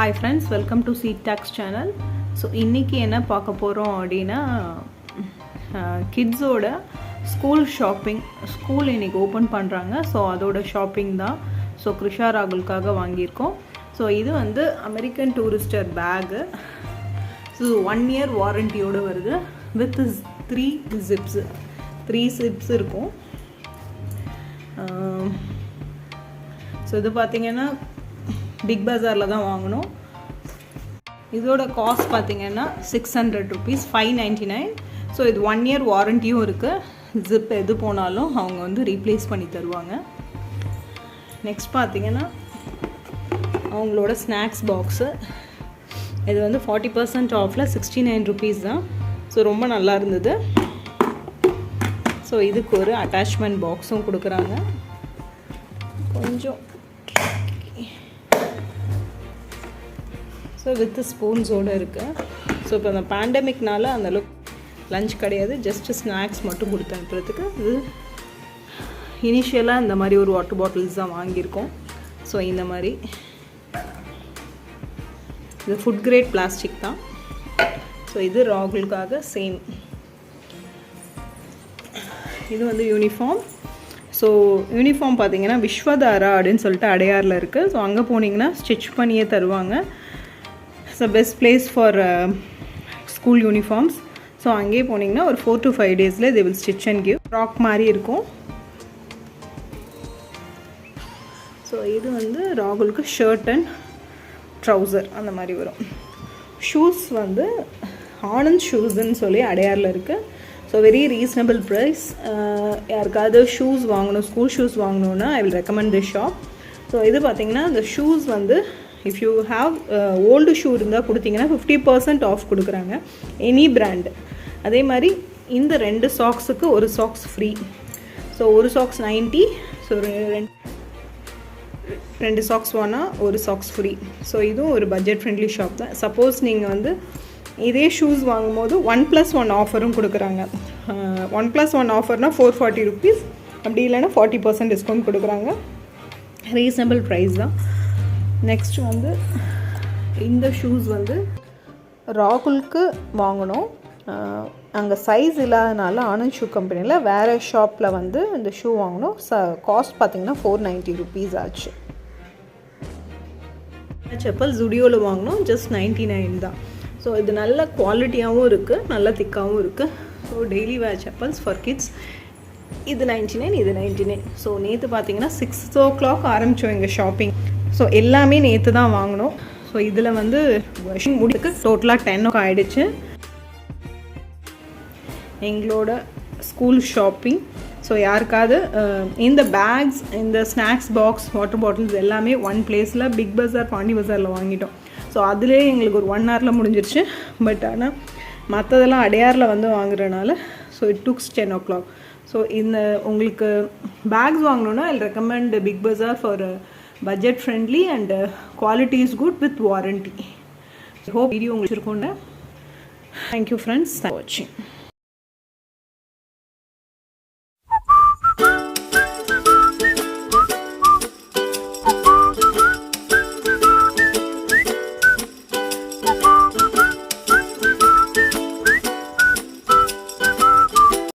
Hi friends welcome to seat talks channel so இன்றைக்கி என்ன பார்க்க போகிறோம் அப்படின்னா கிட்ஸோட ஸ்கூல் ஷாப்பிங் ஸ்கூல் இன்றைக்கி ஓப்பன் பண்ணுறாங்க ஸோ அதோட ஷாப்பிங் தான். ஸோ கிருஷா ராகுலுக்காக வாங்கியிருக்கோம். ஸோ இது வந்து American Tourister bag so one year வாரண்டியோடு வருது. With three zips three zips இருக்கும். ஸோ இது பார்த்தீங்கன்னா பிக் பஜாரில் தான் வாங்கினோம் இதோட காஸ்ட் பார்த்தீங்கன்னா six hundred rupees five ninety nine so இது ஒன் இயர் வாரண்டியும் இருக்குது ஜிப் எது போனாலும் அவங்க வந்து ரீப்ளேஸ் பண்ணி தருவாங்க. நெக்ஸ்ட் பார்த்தீங்கன்னா அவங்களோட ஸ்நாக்ஸ் பாக்ஸு இது வந்து ஃபார்ட்டி பர்சன்ட் ஆஃபில் சிக்ஸ்டி நைன் ருபீஸ் தான். ஸோ ரொம்ப நல்லா இருந்தது. ஸோ இதுக்கு ஒரு அட்டாச்மெண்ட் பாக்ஸும் கொடுக்குறாங்க. கொஞ்சம் ஸோ வித் ஸ்பூன்ஸோடு இருக்குது ஸோ இப்போ அந்த பேண்டமிக்னால அந்த அளவுக்கு லஞ்ச் கிடையாது. ஜஸ்ட்டு ஸ்நாக்ஸ் மட்டும் கொடுத்து அனுப்புறதுக்கு. இது இனிஷியலாக இந்த மாதிரி ஒரு வாட்டர் பாட்டில்ஸ் தான் வாங்கியிருக்கோம். ஸோ இந்த மாதிரி. இது ஃபுட் கிரேட் பிளாஸ்டிக் தான். ஸோ இது ராகுலுக்காக சேம் இது வந்து யூனிஃபார்ம் ஸோ யூனிஃபார்ம் பார்த்தீங்கன்னா விஸ்வதாரா அப்படின்னு சொல்லிட்டு அடையாரில் இருக்குது ஸோ அங்கே போனீங்கன்னா ஸ்டிச் பண்ணியே தருவாங்க. The best place for school uniforms so அங்கேயே போனீங்கன்னா ஒரு ஃபோர் டு ஃபைவ் டேஸில் they will stitch and give frock மாதிரி இருக்கும். ஸோ இது வந்து ராகுலுக்கு ஷர்ட் அண்ட் ட்ரௌசர் அந்த மாதிரி வரும். ஷூஸ் வந்து ஆனந்த் ஷூஸ்ன்னு சொல்லி அடையாரில் இருக்குது ஸோ வெரி ரீசனபிள் ப்ரைஸ் யாருக்காவது ஷூஸ் வாங்கணும் school shoes வாங்கணுன்னா I will recommend this shop so இது பார்த்திங்கன்னா இந்த ஷூஸ் வந்து if you have old shoe இருந்தால் கொடுத்தீங்கன்னா ஃபிஃப்டி பர்சன்ட் ஆஃப் கொடுக்குறாங்க. எனி பிராண்டு அதே மாதிரி இந்த ரெண்டு சாக்ஸுக்கு ஒரு சாக்ஸ் ஃப்ரீ ஸோ ஒரு சாக்ஸ் நைன்ட்டி ஸோ ரெண்டு ரெண்டு சாக்ஸ் வாங்கினா ஒரு சாக்ஸ் ஃப்ரீ ஸோ இதுவும் ஒரு பட்ஜெட் ஃப்ரெண்ட்லி ஷாப் தான். சப்போஸ் நீங்கள் வந்து இதே ஷூஸ் வாங்கும்போது ஒன் ப்ளஸ் ஒன் ஆஃபரும் கொடுக்குறாங்க. ஒன் ப்ளஸ் ஒன் ஆஃபர்னால் ஃபோர் ஃபார்ட்டி ருபீஸ் அப்படி இல்லைன்னா ஃபார்ட்டி பர்சன்ட் டிஸ்கவுண்ட் கொடுக்குறாங்க. ரீசனபிள் ப்ரைஸ் தான். நெக்ஸ்ட் வந்து இந்த ஷூஸ் வந்து ராகுலுக்கு வாங்கினோம் அங்கே சைஸ் இல்லாதனால ஆனந்த் ஷூ கம்பெனியில் வேறு ஷாப்பில் வந்து இந்த ஷூ வாங்கினோம் ச காஸ்ட் பார்த்திங்கன்னா ஃபோர் நைன்ட்டி ருபீஸ் ஆச்சு. செப்பல் ஜுடியோவில் வாங்கினோம் ஜஸ்ட் நைன்ட்டி நைன் தான். ஸோ இது நல்ல குவாலிட்டியாகவும் இருக்குது நல்ல திக்காகவும் இருக்குது so daily wear chappals for kids இது நைன்டி நைன் இது நைன்ட்டி நைன் ஸோ நேற்று பார்த்தீங்கன்னா சிக்ஸ் ஓ கிளாக் ஆரம்பித்தோம் எங்கள் ஷாப்பிங் ஸோ எல்லாமே நேற்று தான் வாங்கினோம். ஸோ இதில் வந்து வாஷிங் முடிக்கு டோட்டலாக டென் ஓ ஆகிடுச்சு எங்களோட ஸ்கூல் ஷாப்பிங் ஸோ யாருக்காவது இந்த பேக்ஸ் இந்த ஸ்நாக்ஸ் பாக்ஸ் வாட்டர் பாட்டில்ஸ் எல்லாமே ஒன் பிளேஸில் பிக் பஜார் பாண்டி பஜாரில் வாங்கிட்டோம். ஸோ அதுலேயே எங்களுக்கு ஒரு ஒன் ஹவரில் முடிஞ்சிருச்சு. பட் ஆனால் மற்றதெல்லாம் அடையாரில் வந்து வாங்குறதுனால so it takes ten o'clock so இந்த உங்களுக்கு bags வாங்கணுன்னா I recommend Big Bazaar for budget friendly and quality is good with warranty hope video உங்களுக்கு இருக்கோண்ட தேங்க்யூ ஃப்ரெண்ட்ஸ் வாட்சிங்